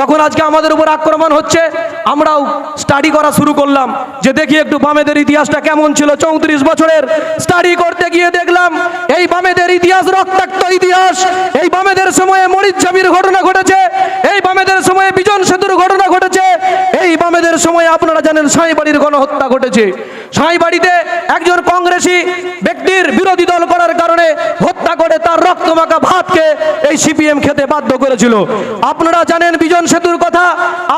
যখন আজকে আমাদের উপর আক্রমণ হচ্ছে, আমরাও স্টাডি করা শুরু করলাম। যে দেখি একটু বামেদের ইতিহাসটা কেমন ছিল, চৌত্রিশ বছরের স্টাডি করতে গিয়ে দেখলাম, এই বামেদের ইতিহাস রক্তাক্ত ইতিহাস, এই বামেদের সময়ে মরিচাবির ঘটনা ঘটেছে, এই বামেদের সময়ে বিজন সেতুর ঘটনা ঘটেছে, এই বামেদের সময়ে আপনারা জানেন সাঁইবাড়ির গণহত্যা ঘটেছে। সাঁইবাড়িতে একজন কংগ্রেসি ব্যক্তির বিরোধী দল করার কারণে হত্যা করে তার রক্তমাখা ভাতকে এই সিপিএম খেতে বাধ্য করেছিল। আপনারা জানেন বিজন সেতুর কথা,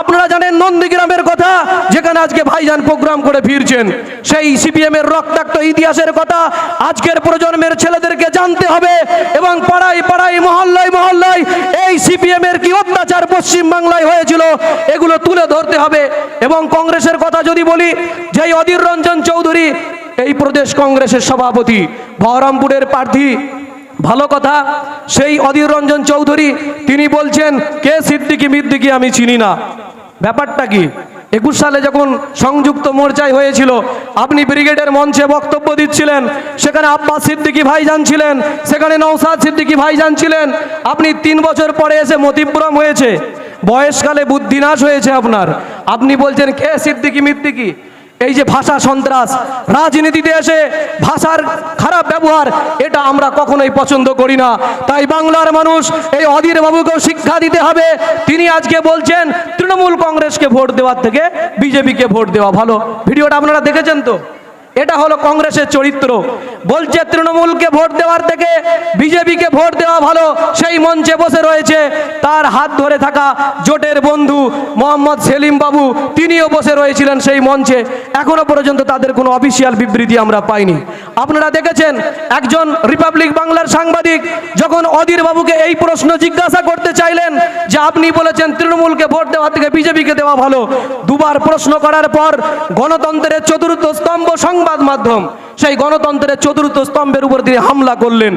আপনারা জানেন নন্দীগ্রামের কথা, যেখানে আজকে ভাইজান প্রোগ্রাম করে ফিরছেন। সেই সিপিএম এর রক্তাক্ত ইতিহাসের কথা আজকের প্রজন্মের ছেলেদেরকে জানতে হবে এবং পাড়ায় পাড়ায়, মহল্লায় মহল্লায় এই সিপিএম এর কি অত্যাচার পশ্চিম বাংলায় হয়েছিল, এগুলো তুলে ধরতে হবে। এবং কংগ্রেসের কথা যদি বলি যে অধীর রঞ্জন চৌধুরী, এই প্রদেশ কংগ্রেসের সভাপতি, বহরমপুরের প্রার্থী ভালো কথা, সেই অধীর রঞ্জন চৌধুরী, তিনি বলছেন, কে সিদ্দিকি মিদ্দিকি আমি চিনি না। ব্যাপারটা কি? একুশ সালে যখন সংযুক্ত মোর্চায় হয়েছিল, আপনি ব্রিগেডের মঞ্চে বক্তব্য দিচ্ছিলেন, সেখানে আব্বাস সিদ্দিকি ভাইজান ছিলেন, সেখানে নৌসাদ সিদ্দিকি ভাইজান ছিলেন। আপনি তিন বছর পরে এসে মতিপুরম হয়েছে। বয়সকালে বুদ্ধিনাশ হয়েছে আপনার। আপনি বলছেন, কে সিদ্দিকি মিদ্দিকি? এই যে ভাষা সন্ত্রাস, রাজনীতিতে এসে ভাষার খারাপ ব্যবহার, এটা আমরা কখনোই পছন্দ করি না। তাই বাংলার মানুষ এই অধীর বাবুকেও শিক্ষা দিতে হবে। তিনি আজকে বলছেন, তৃণমূল কংগ্রেসকে ভোট দেওয়ার থেকে বিজেপিকে ভোট দেওয়া ভালো। ভিডিওটা আপনারা দেখেছেন তো? এটা হলো কংগ্রেসের চরিত্র। বলছে তৃণমূলকে ভোট দেওয়ার থেকে বিজেপিকে ভোট দেওয়া ভালো, সেই মঞ্চে বসে রয়েছে তার হাত ধরে থাকা জোটের বন্ধু মোহাম্মদ সেলিম বাবু। তিনিও বসে রয়েছিলেন সেই মঞ্চে। এখনও পর্যন্ত তাদের কোনো অফিসিয়াল বিবৃতি আমরা পাইনি। আপনারা দেখেছেন, একজন রিপাবলিক বাংলার সাংবাদিক যখন অধীর বাবুকে এই প্রশ্ন জিজ্ঞাসা করতে চাইলেন যে আপনি বলেছেন তৃণমূলকে ভোট দেওয়া থেকে বিজেপিকে দেওয়া ভালো, দুবার প্রশ্ন করার পর গণতন্ত্রের চতুর্থ স্তম্ভ সংবাদ মাধ্যম সেই গণতন্ত্রের চতুর্থ স্তম্ভের উপর তিনি হামলা করলেন।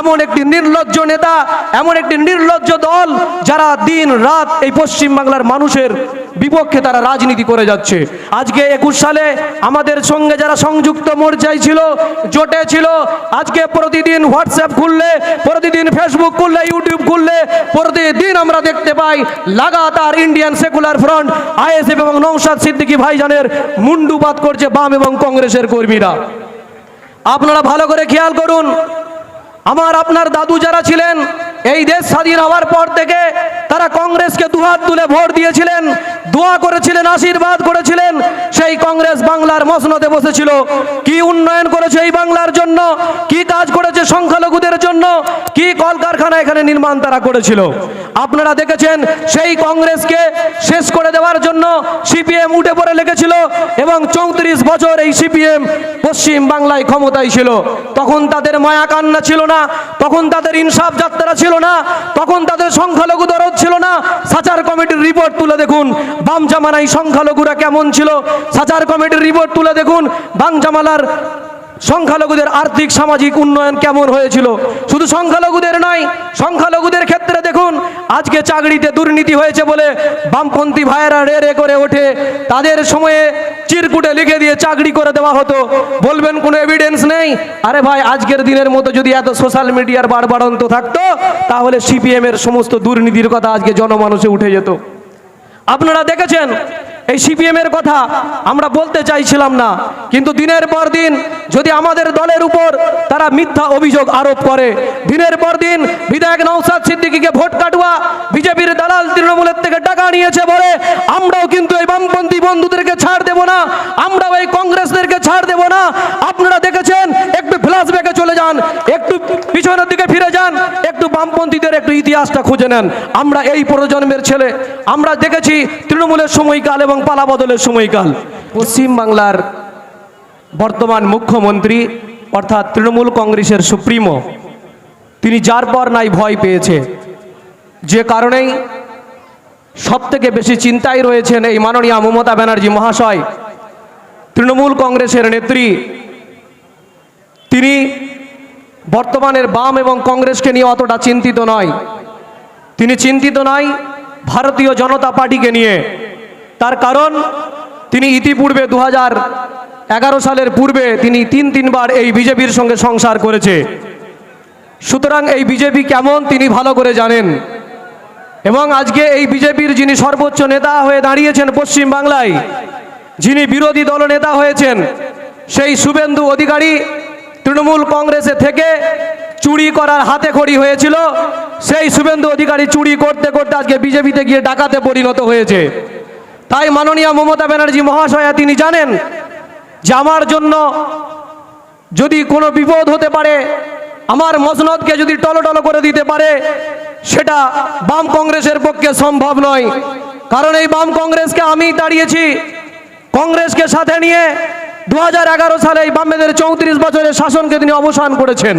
এমন একটি নির্লজ্জ নেতা, এমন একটি নির্লজ্জ দল যারা দিন রাত এই পশ্চিম বাংলার মানুষের বিপক্ষে তারা রাজনীতি করে যাচ্ছে। আজকে একুশ সালে আমাদের সঙ্গে যারা সংযুক্ত মোর্চায় ছিল, জোটে ছিল, আজকে প্রতিদিন হোয়াটসঅ্যাপ খুললে, প্রতিদিন ফেসবুক খুললে ইউটিউব খুললে, প্রতিদিন আমরা দেখতে পাই লাগাতার ইন্ডিয়ান সেকুলার ফ্রন্ট আইএসএফ এবং নৌসাদ সিদ্দিকী ভাইজানের মুন্ডুপাত করছে বাম এবং কংগ্রেসের কর্মীরা। আপনারা ভালো করে খেয়াল করুন, আমার আপনার দাদু যারা ছিলেন, এই দেশ স্বাধীন হওয়ার পর থেকে তারা কংগ্রেসকে দুহাত তুলে ভোট দিয়েছিলেন। দোয়া করেছিলেন, আশীর্বাদ করেছিলেন। সেই কংগ্রেস বাংলার মসনদে বসেছিল। কি উন্নয়ন করেছে এই বাংলার জন্য? কি কাজ করেছে সংখ্যালঘুদের জন্য? কি কলকারখানা এখানে নির্মাণ তারা করেছিল? আপনারা দেখেছেন, সেই কংগ্রেসকে শেষ করে দেওয়ার জন্য সিপিএম উঠে পড়ে লেগেছিল এবং চৌত্রিশ বছর এই সিপিএম পশ্চিম বাংলায় ক্ষমতায় ছিল। তখন তাদের মায়া কান্না ছিল না, তখন তাদের ইনসাফ যাত্রা ছিল না, তখন তাদের সংখ্যালঘু দরদ ছিল না? সাচার কমিটির রিপোর্ট তুলে দেখুন। বাম জামানাই সংখ্যালঘুরা কেমন ছিল? সাচার কমিটির রিপোর্ট তুলে দেখুন। বাম জামালার সংখ্যালঘুদের আর্থিক সামাজিক উন্নয়ন কেমন হয়েছিল? শুধু সংখ্যালঘুদের নয়, সংখ্যালঘুদের ক্ষেত্রে আজকে চাকরিতে দুর্নীতি হয়েছে বলে বামপন্থী ভাইয়েরা রে রে করে ওঠে। তাদের সময়ে চিরকুটে লিখে দিয়ে চাকরি করে দেওয়া হতো। বলবেন কোনো এভিডেন্স নেই? আরে ভাই, আজকের দিনের মতো যদি এত সোশ্যাল মিডিয়ার বাড়বাড়ন্ত থাকতো, তাহলে সিপিএম এর সমস্ত দুর্নীতির কথা আজকে জনমানুষে উঠে যেত। আপনারা দেখেছেন? এই সিপিএম এর কথা আমরা বলতে চাইছিলাম না। কিন্তু দিনের পর দিন যদি আমাদের দলের উপর তারা মিথ্যা অভিযোগ আরোপ করে, দিনের পর দিন বিধায়ক নৌসাদ সিদ্দিকীকে ভোট কাটুয়া বিজেপির দালাল তৃণমূলের থেকে টাকা নিয়েছে বলে আমরাও কিন্তু এই বামপন্থী বন্ধুদেরকে ছাড় দেব না, আমরাও এই কংগ্রেসদেরকে ছাড় দেব না। আপনারা দেখেছেন, একটু ফ্ল্যাশব্যাকে চলে যান, একটু পিছনের দিকে ফিরে যান একটু বামপন্থীদের একটু ইতিহাসটা খুঁজে নেন। আমরা এই প্রজন্মের ছেলে। আমরা দেখেছি তৃণমূলের সময়কাল এবং পালাবদলের সময়কাল। পশ্চিম বাংলার বর্তমান মুখ্যমন্ত্রী, অর্থাৎ তৃণমূল কংগ্রেসের সুপ্রিমো, তিনি যার পর নাই ভয় পেয়েছে। যে কারণেই সব থেকে বেশি চিন্তায় রয়েছেন এই মাননীয় মমতা ব্যানার্জি মহাশয়। তৃণমূল কংগ্রেসের নেত্রী। তিনি বর্তমানের বাম এবং কংগ্রেসকে নিয়ে অতটা চিন্তিত নয়। তিনি চিন্তিত নয় ভারতীয় জনতা পার্টিকে নিয়ে। তার কারণ, তিনি ইতিপূর্বে দু এগারো সালের পূর্বে তিনি তিন তিনবার এই বিজেপির সঙ্গে সংসার করেছে। সুতরাং এই বিজেপি কেমন তিনি ভালো করে জানেন। এবং আজকে এই বিজেপির যিনি সর্বোচ্চ নেতা হয়ে দাঁড়িয়েছেন পশ্চিম বাংলায় যিনি বিরোধী দল নেতা হয়েছেন, সেই শুভেন্দু অধিকারী তৃণমূল কংগ্রেসে থেকে চুরি করার হাতে খড়ি হয়েছিল। সেই শুভেন্দু অধিকারী চুরি করতে করতে আজকে বিজেপিতে গিয়ে ডাকাতে পরিণত হয়েছে। তাই মাননীয় মমতা ব্যানার্জি মহাশয়া, তিনি জানেন যে আমার জন্য যদি কোনো বিপদ হতে পারে, আমার মসনদকে যদি টলটল করে দিতে পারে, সেটা বাম কংগ্রেসের পক্ষে সম্ভব নয়। কারণ এই বাম কংগ্রেসকে আমি দাঁড়িয়েছি কংগ্রেসকে সাথে নিয়ে দু হাজার এগারো সালে এই বামেদের চৌত্রিশ বছরের শাসনকে তিনি অবসান করেছেন।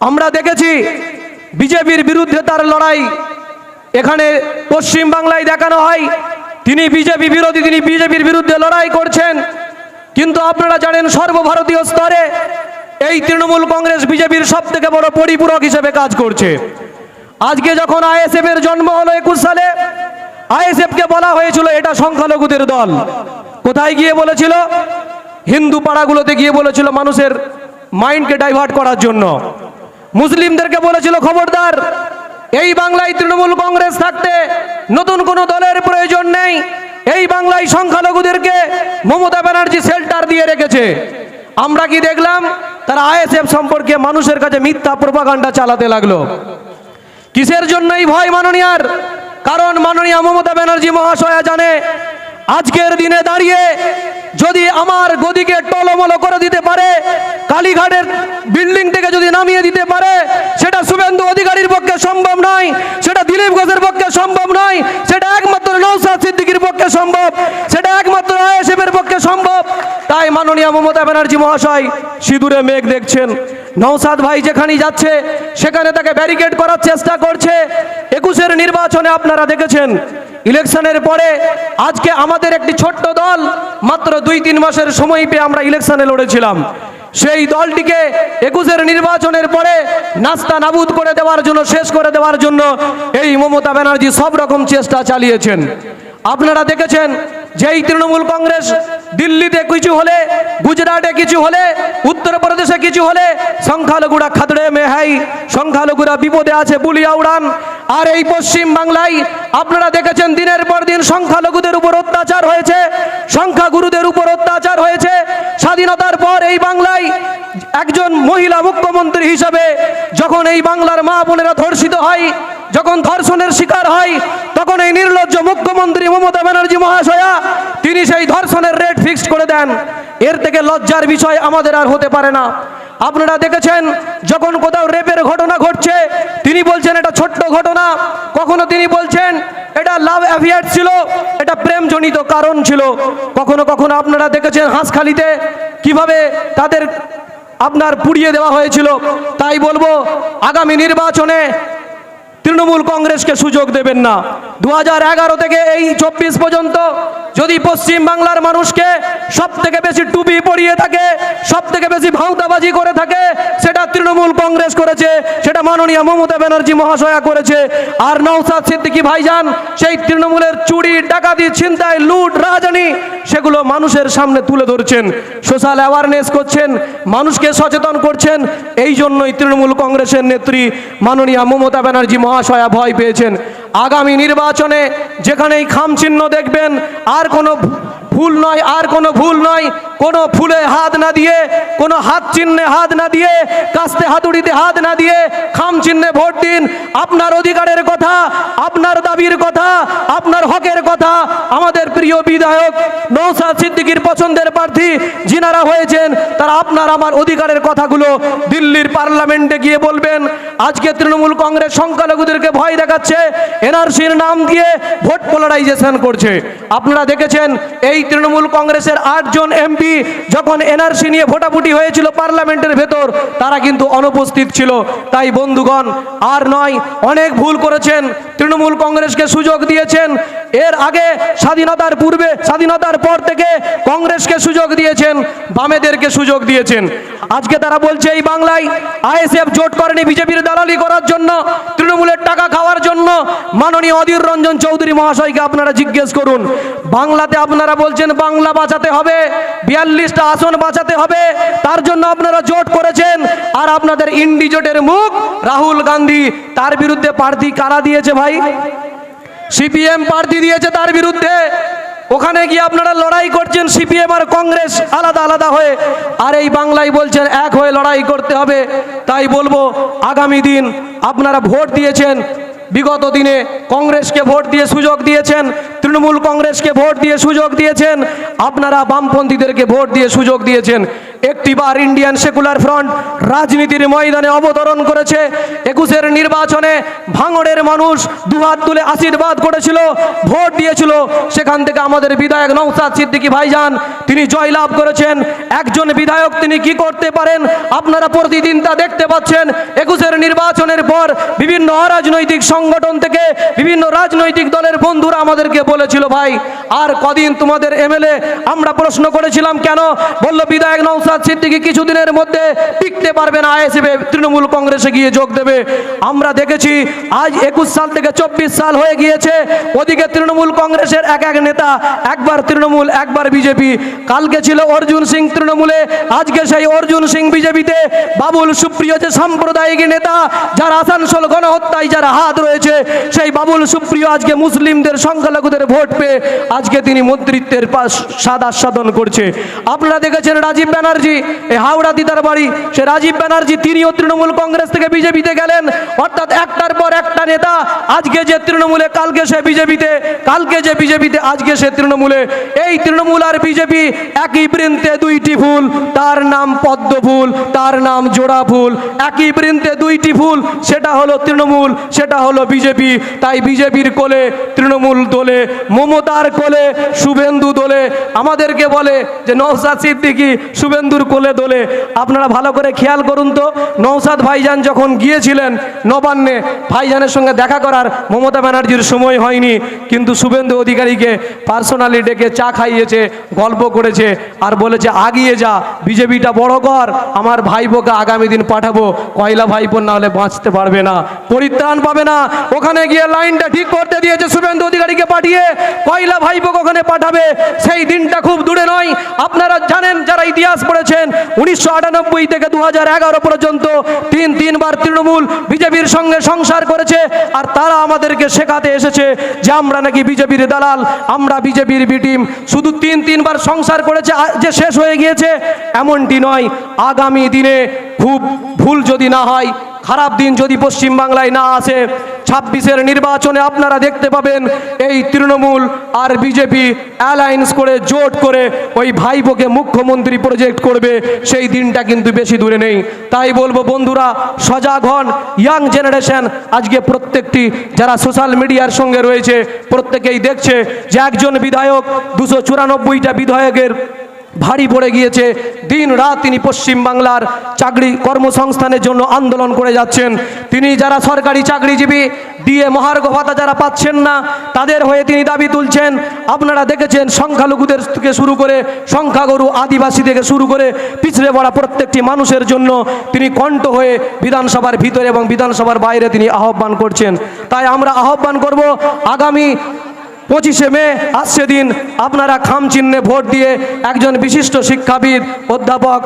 আমরা দেখেছি বিজেপির বিরুদ্ধে তার লড়াই। এখানে পশ্চিম বাংলায় দেখানো হয়, তিনি বিজেপি বিরোধী, তিনি বিজেপির বিরুদ্ধে লড়াই করছেন। কিন্তু আপনারা জানেন সর্বভারতীয় স্তরে এই তৃণমূল কংগ্রেস বিজেপির সব থেকে বড় পরিপূরক হিসেবে কাজ করছে। আজকে যখন আইএসএফ এর জন্ম হলো একুশ সালে আইএসএফ কে বলা হয়েছিল এটা সংখ্যালঘুদের দল। কোথায় গিয়ে বলেছিল? হিন্দু পাড়াগুলোতে গিয়ে বলেছিল মানুষের মাইন্ডকে ডাইভার্ট করার জন্য। মুসলিমদেরকে বলেছিল, খবরদার, এই বাংলায় তৃণমূল কংগ্রেস থাকতে নতুন কোনো দলের প্রয়োজন নেই। এই বাংলায় সংখ্যালঘুদেরকে মমতা ব্যানার্জি শেল্টার দিয়ে রেখেছে। আমরা কি দেখলাম? তারা আইএসএফ সম্পর্কে মানুষের কাছে মিথ্যা প্রপাগান্ডা চালাতে লাগল। কিসের জন্য এই ভয় মাননীয়ার? কারণ মাননীয় মমতা ব্যানার্জি মহাশয়া জানে আজকের দিনে দাঁড়িয়ে যদি আমার গদিকে টলমলো করে দিতে পারে, কালীঘাটের বিল্ডিং থেকে যদি নামিয়ে দিতে পারে, সেটা শুভেন্দু অধিকারীর পক্ষে সম্ভব নয়, সেটা দিলীপ ঘোষের পক্ষে সম্ভব নয়, সেটা একমাত্র নৌসাদ সিদ্দিকির পক্ষে সম্ভব, সেটা একমাত্র আইএসএফের পক্ষে সম্ভব। তাই মাননীয় মমতা ব্যানার্জি মহাশয়, সিঁদুরে মেঘ দেখছেন। নৌসাদ ভাই যেখানেই যাচ্ছে, সেখানে তাকে ব্যারিকেড করার চেষ্টা করছে। একুশের নির্বাচনে আপনারা দেখেছেন ইলেকশনের পরে আজকে আমাদের একটি ছোট্ট দল মাত্র দুই তিন মাসের সময় পেয়ে আমরা ইলেকশনে লড়েছিলাম। সেই দলটিকে একুশের নির্বাচনের পরে নাস্তা নাবুদ করে দেওয়ার জন্য, শেষ করে দেওয়ার জন্য এই মমতা ব্যানার্জি সব রকম চেষ্টা চালিয়েছেন। আপনারা দেখেছেন, যেই তৃণমূল কংগ্রেস দিল্লিতে কিছু হলে, গুজরাটে কিছু হলে, উত্তরপ্রদেশে কিছু হলে, সংখ্যালঘুরা খাদড়ে মেহাই, সংখ্যালঘুরা বিপদে আছে বুলিয়া উড়ান। আর এই পশ্চিম বাংলায় আপনারা দেখেছেন, দিনের পর দিন সংখ্যালঘুদের উপর অত্যাচার হয়েছে, সংখ্যাগুরুদের উপর অত্যাচার হয়েছে। স্বাধীনতার পর এই বাংলায় একজন মহিলা মুখ্যমন্ত্রী হিসাবে যখন এই বাংলার মা বোনেরা ধর্ষিত হয়, যখন ধর্ষণের শিকার হয়, তখন এই নির্লজ্জ মুখ্যমন্ত্রী মমতা ব্যানার্জি মহাশয়া, তিনি সেই ধর্ষণের রেট ফিক্সড করে দেন। এর থেকে লজ্জার বিষয় আমাদের আর হতে পারে না। আপনারা দেখেছেন, যখন কোথাও রেপের ঘটনা ঘটছে, তিনি বলছেন, এটা ছোট্ট ঘটনা। কখনো তিনি বলছেন, এটা লাভ অ্যাফেয়ার ছিল, এটা প্রেমজনিত কারণ ছিল। কখনো কখনো আপনারা দেখেছেন হাঁসখালিতে কীভাবে তাদের আপনার পুড়িয়ে দেওয়া হয়েছিল। তাই বলব আগামী নির্বাচনে তৃণমূল কংগ্রেসকে সুযোগ দেবেন না। দুহাজার এগারো থেকে এই চব্বিশ পর্যন্ত যদি পশ্চিম বাংলার মানুষকে সব থেকে বেশি টুপি পরিয়ে থাকে সব থেকে বেশি ভাঁওতাবাজি করে থাকে, সেটা তৃণমূল কংগ্রেস করেছে, সেটা মাননীয় মমতা ব্যানার্জি মহাশয়া করেছে। আর নৌসাদ সিদ্দিকি ভাইজান, সেই তৃণমূলের চুরি, ডাকাতি, ছিনতাই, লুট রাজধানী সেগুলো মানুষের সামনে তুলে ধরছেন। সোশ্যাল অ্যাওয়ারনেস করছেন, মানুষকে সচেতন করছেন, এই জন্যই তৃণমূল কংগ্রেসের নেত্রী মাননীয় মমতা ব্যানার্জি মহাশয়া ভয় পেয়েছেন। আগামী নির্বাচনে যেখানেই খাম চিহ্ন দেখবেন, আর কোনো ভুল নয়, আর কোনো ভুল নয়, কোনো ফুলে হাত না দিয়ে, কোনো হাত চিহ্নে হাত না দিয়ে, কাস্তে হাতুড়িতে হাত না দিয়ে খাম চিহ্নে ভোট দিন। আপনার অধিকারের কথা, আপনার দাবির কথা, আপনার হকের কথা, আমাদের প্রিয় বিধায়ক নৌসাদ সিদ্দিকির পছন্দের প্রার্থী যিনারা হয়েছেন, তারা আপনার আমার অধিকারের কথাগুলো দিল্লির পার্লামেন্টে গিয়ে বলবেন। আজকে তৃণমূল কংগ্রেস সংখ্যালঘুদেরকে ভয় দেখাচ্ছে এনআরসির নাম দিয়ে ভোট পোলারাইজেশন করছে। আপনারা দেখেছেন, এই তৃণমূল কংগ্রেসের আটজন এমপি যখন এনআরসি নিয়ে ভোটাভুটি হয়েছিল পার্লামেন্টের ভেতর, তারা কিন্তু অনুপস্থিত ছিল। তাই বন্ধুগণ, আর নয়, অনেক ভুল করেছেন। তৃণমূল কংগ্রেসকে সুযোগ দিয়েছেন। এর আগে স্বাধীনতার পূর্বে, স্বাধীনতার পর থেকে কংগ্রেসকে সুযোগ দিয়েছেন, বামেদেরকে সুযোগ দিয়েছেন। আজকে তারা বলছে, এই বাংলায় আইএসএফ জোট করেনি বিজেপির দালালি করার জন্য, তৃণমূলের টাকা খাওয়ার জন্য মাননীয় অধীর রঞ্জন চৌধুরী মহাশয়কে আপনারা জিজ্ঞেস করুন, বাংলাতে আপনারা বলছেন বাংলা বাঁচাতে হবে, বিয়াল্লিশটা আসন বাঁচাতে হবে, তার জন্য আপনারা জোট করেছেন, আর আপনাদের ইন্ডি জোটের মুখ রাহুল গান্ধী, তার বিরুদ্ধে প্রার্থী কারা দিয়েছে ভাই? সিপিএম প্রার্থী দিয়েছে তার বিরুদ্ধে, ওখানে গিয়ে আপনারা লড়াই করছেন, সিপিএম আর কংগ্রেস আলাদা আলাদা হয়ে, আর এই বাংলায় বলছেন এক হয়ে লড়াই করতে হবে, তাই বলব, আগামী দিন আপনারা ভোট দিয়েছেন বিগত দিনে কংগ্রেসকে ভোট দিয়ে সুযোগ দিয়েছেন, তৃণমূল কংগ্রেসকে ভোট দিয়ে সুযোগ দিয়েছেন, আপনারা বামপন্থীদেরকে ভোট দিয়ে সুযোগ দিয়েছেন। একটিবার ইন্ডিয়ান সেকুলার ফ্রন্ট রাজনীতির ময়দানে অবতরণ করেছে। একুশের নির্বাচনে ভাঙড়ের মানুষ দুহাত তুলে আশীর্বাদ করেছিল, ভোট দিয়েছিল। সেখান থেকে আমাদের বিধায়ক নৌসাদ সিদ্দিকী ভাইজান, তিনি জয়লাভ করেছেন। একজন বিধায়ক তিনি কি করতে পারেন? আপনারা প্রতিদিন তা দেখতে পাচ্ছেন। একুশের নির্বাচনের পর বিভিন্ন অরাজনৈতিক সংগঠন থেকে বিভিন্ন রাজনৈতিক দলের বন্ধুরা আমাদেরকে বলেছিল, ভাই, আর কদিন তোমাদের এমএলএ আমরা প্রশ্ন করেছিলাম কেন? বলল, বিধায়ক নৌসাদ সিদ্দিকী কিছুদিনের মধ্যে টিকতে পারবে না আইএসএফে তৃণমূল কংগ্রেসে গিয়ে যোগ দেবে। আমরা দেখেছি আজ একুশ সাল থেকে চব্বিশ সাল হয়ে গিয়েছে। ওদিকে তৃণমূল কংগ্রেসের এক এক নেতা, একবার তৃণমূল, একবার বিজেপি। কালকে ছিল অর্জুন সিং তৃণমূলে, আজকে সেই অর্জুন সিং বিজেপিতে। বাবুল সুপ্রিয় যে সাম্প্রদায়িক নেতা, যার আসানসোল গণহত্যায় যার হাত রয়েছে, সেই বাবুল সুপ্রিয় আজকে মুসলিমদের সংখ্যালঘুদের ভোট পেয়ে আজকে তিনি মন্ত্রিত্বের পাশ স্বাদ আস্বাদন করছে। আপনারা দেখেছেন রাজীব ব্যানার্জি এই হাওড়া দিদার বাড়ি, সে রাজীব ব্যানার্জি, তিনিও তৃণমূল কংগ্রেস থেকে বিজেপিতে গেলেন। অর্থাৎ একটার পর একটা নেতা, আজকে যে তৃণমূলে, কালকে সে বিজেপিতে, কালকে যে বিজেপিতে, আজকে সে তৃণমূলে। এই তৃণমূল আর বিজেপি একই বৃন্তে দুইটি ফুল, তার নাম পদ্ম ফুল, তার নাম জোড়া ফুল। একই বৃন্তে দুইটি ফুল, সেটা হলো তৃণমূল, সেটা হলো বিজেপি। তাই বিজেপির কোলে, তৃণমূল দোলে, মমতার কোলে, শুভেন্দু দোলে। আমাদেরকে বলে যে নৌসাদ সিদ্দিকি শুভেন্দুর কোলে দোলে। আপনারা ভালো করে খেয়াল করুন তো নৌসাদ ভাইজান যখন গিয়েছিলেন নবান্নে, ভাইজানের সঙ্গে দেখা করার মমতা ব্যানার্জির সময় হয়নি, কিন্তু শুভেন্দু অধিকারীকে পার্সোনালি ডেকে চা খাইয়েছে, গল্প করেছে আর বলেছে, আগিয়ে যা, বিজেপিটা বড় কর, আমার ভাইপোকে আগামী দিন পাঠাবো, কয়লা ভাইপো না হলে বাঁচতে পারবে না। পরিত্রাণ পাবে না। ওখানে গিয়ে লাইনটা ঠিক করতে দিয়েছে শুভেন্দু অধিকারীকে পাঠিয়ে, কয়লা ভাইপোকে ওখানে পাঠাবে, সেই দিনটা খুব দূরে নয়। আপনারা জানেন, যারা ইতিহাস পড়েছেন উনিশশো থেকে দুহাজার এগারো পর্যন্ত তিন তিনবার তৃণমূল বিজেপির সঙ্গে সংসার করেছে আর তারা আমাদেরকে শেখাতে এসেছে যে আমরা নাকি বিজেপির দালাল, আমরা বিজেপির বিটিম শুধু তিন তিনবার সংসার করেছে যে শেষ হয়ে গিয়েছে, এমনটি নয়। আগামী দিনে খুব ভুল যদি না হয়, খারাপ দিন যদি পশ্চিমবাংলায় না আসে ছাব্বিশের নির্বাচনে আপনারা দেখতে পাবেন এই তৃণমূল আর বিজেপি অ্যালায়েন্স করে, জোট করে ওই ভাইপোকে মুখ্যমন্ত্রী প্রজেক্ট করবে, সেই দিনটা কিন্তু বেশি দূরে নেই। তাই বলব বন্ধুরা, সজাগ হন ইয়াং জেনারেশন আজকে প্রত্যেকটি যারা সোশ্যাল মিডিয়ার সঙ্গে রয়েছে, প্রত্যেকেই দেখছে যে একজন বিধায়ক দুশো চুরানব্বইটা বিধায়কের ভারী পড়ে গিয়েছে। দিন রাত তিনি পশ্চিম বাংলার চাকরি কর্মসংস্থানের জন্য আন্দোলন করে যাচ্ছেন। তিনি যারা সরকারি চাকরিজীবী দিয়ে মহার্ঘ ভাতা যারা পাচ্ছেন না, তাদের হয়ে তিনি দাবি তুলছেন। আপনারা দেখেছেন সংখ্যালঘুদের থেকে শুরু করে সংখ্যাগরু আদিবাসী থেকে শুরু করে পিছড়ে পড়া প্রত্যেকটি মানুষের জন্য তিনি কণ্ঠ হয়ে বিধানসভার ভিতরে এবং বিধানসভার বাইরে তিনি আহ্বান করছেন। তাই আমরা আহ্বান করব, আগামী পঁচিশে মে আজ সেদিন আপনারা খাম চিহ্নে ভোট দিয়ে একজন বিশিষ্ট শিক্ষাবিদ অধ্যাপক